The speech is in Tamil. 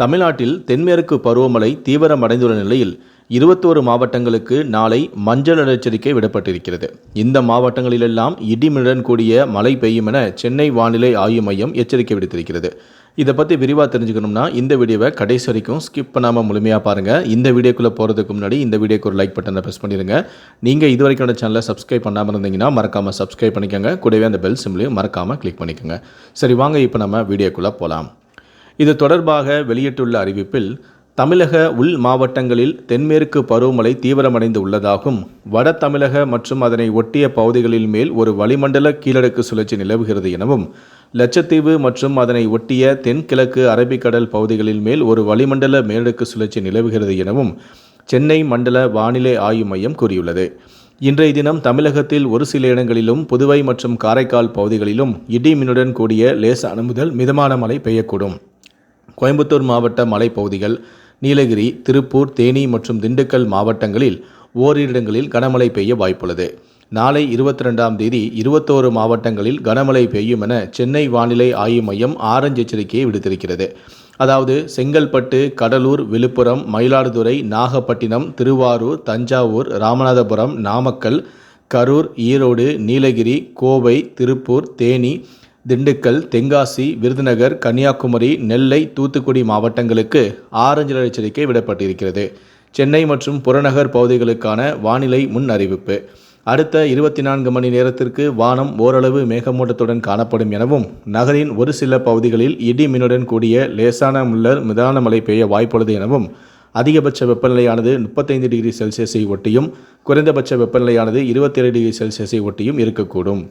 தமிழ்நாட்டில் தென்மேற்கு பருவமழை தீவிரமடைந்துள்ள நிலையில் இருபத்தோரு மாவட்டங்களுக்கு நாளை மஞ்சள் எச்சரிக்கை விடப்பட்டிருக்கிறது. இந்த மாவட்டங்களிலெல்லாம் இடிமுடன் கூடிய மழை பெய்யும் என சென்னை வானிலை ஆய்வு மையம் எச்சரிக்கை விடுத்திருக்கிறது. இதை பற்றி விரிவாக தெரிஞ்சுக்கணும்னா இந்த வீடியோவை கடைசி வரைக்கும் ஸ்கிப் பண்ணாமல் முழுமையாக பாருங்கள் இந்த வீடியோக்குள்ளே போகிறதுக்கு முன்னாடி இந்த வீடியோக்கு ஒரு லைக் பட்டனை ப்ரெஸ் பண்ணிடுங்க நீங்கள் இது வரைக்கும் சேனலை சப்ஸ்கிரைப் பண்ணாமல் இருந்தீங்கன்னா மறக்காமல் சப்ஸ்கிரைப் பண்ணிக்கோங்க. கூடவே அந்த பெல் சிம்லையும் மறக்காமல் கிளிக் பண்ணிக்கோங்க. சரி வாங்க இப்போ நம்ம வீடியோக்குள்ளே போகலாம் இது தொடர்பாக வெளியிட்டுள்ள அறிவிப்பில் தமிழக உள் மாவட்டங்களில் தென்மேற்கு பருவமழை தீவிரமடைந்து உள்ளதாகவும் வட தமிழக மற்றும் அதனை ஒட்டிய பகுதிகளில் மேல் ஒரு வளிமண்டல கீழடுக்கு சுழற்சி நிலவுகிறது எனவும் லட்சத்தீவு மற்றும் அதனை ஒட்டிய தென்கிழக்கு அரபிக்கடல் பகுதிகளில் மேல் ஒரு வளிமண்டல மேலடுக்கு சுழற்சி நிலவுகிறது எனவும் சென்னை மண்டல வானிலை ஆய்வு மையம் கூறியுள்ளது. இன்றைய தினம் தமிழகத்தில் ஒரு சில இடங்களிலும் புதுவை மற்றும் காரைக்கால் பகுதிகளிலும் இடி மின்னுடன் கூடிய லேசான முதல் மிதமான மழை பெய்யக்கூடும். கோயம்புத்தூர் மாவட்ட மலைப்பகுதிகள் நீலகிரி திருப்பூர் தேனி மற்றும் திண்டுக்கல் மாவட்டங்களில் ஓரிரு இடங்களில் கனமழை பெய்ய வாய்ப்புள்ளது. நாளை இருபத்தி ரெண்டாம் தேதி இருபத்தோரு மாவட்டங்களில் கனமழை பெய்யும் என சென்னை வானிலை ஆய்வு மையம் ஆரஞ்சு எச்சரிக்கையை விடுத்திருக்கிறது. அதாவது செங்கல்பட்டு கடலூர் விழுப்புரம் மயிலாடுதுறை நாகப்பட்டினம் திருவாரூர் தஞ்சாவூர் ராமநாதபுரம் நாமக்கல் கரூர் ஈரோடு நீலகிரி கோவை திருப்பூர் தேனி திண்டுக்கல் தென்காசி விருதுநகர் கன்னியாகுமரி நெல்லை தூத்துக்குடி மாவட்டங்களுக்கு ஆரஞ்சு நிற எச்சரிக்கை விடப்பட்டிருக்கிறது. சென்னை மற்றும் புறநகர் பகுதிகளுக்கான வானிலை முன் அறிவிப்பு. அடுத்த இருபத்தி நான்கு மணி நேரத்திற்கு வானம் ஓரளவு மேகமூட்டத்துடன் காணப்படும் எனவும் நகரின் ஒரு சில பகுதிகளில் இடி மின்னுடன் கூடிய லேசான முள்ளர் மிதான மழை பெய்ய வாய்ப்புள்ளது எனவும் அதிகபட்ச வெப்பநிலையானது முப்பத்தைந்து டிகிரி செல்சியஸை ஒட்டியும் குறைந்தபட்ச வெப்பநிலையானது இருபத்தேழு டிகிரி செல்சியஸை ஒட்டியும் இருக்கக்கூடும்.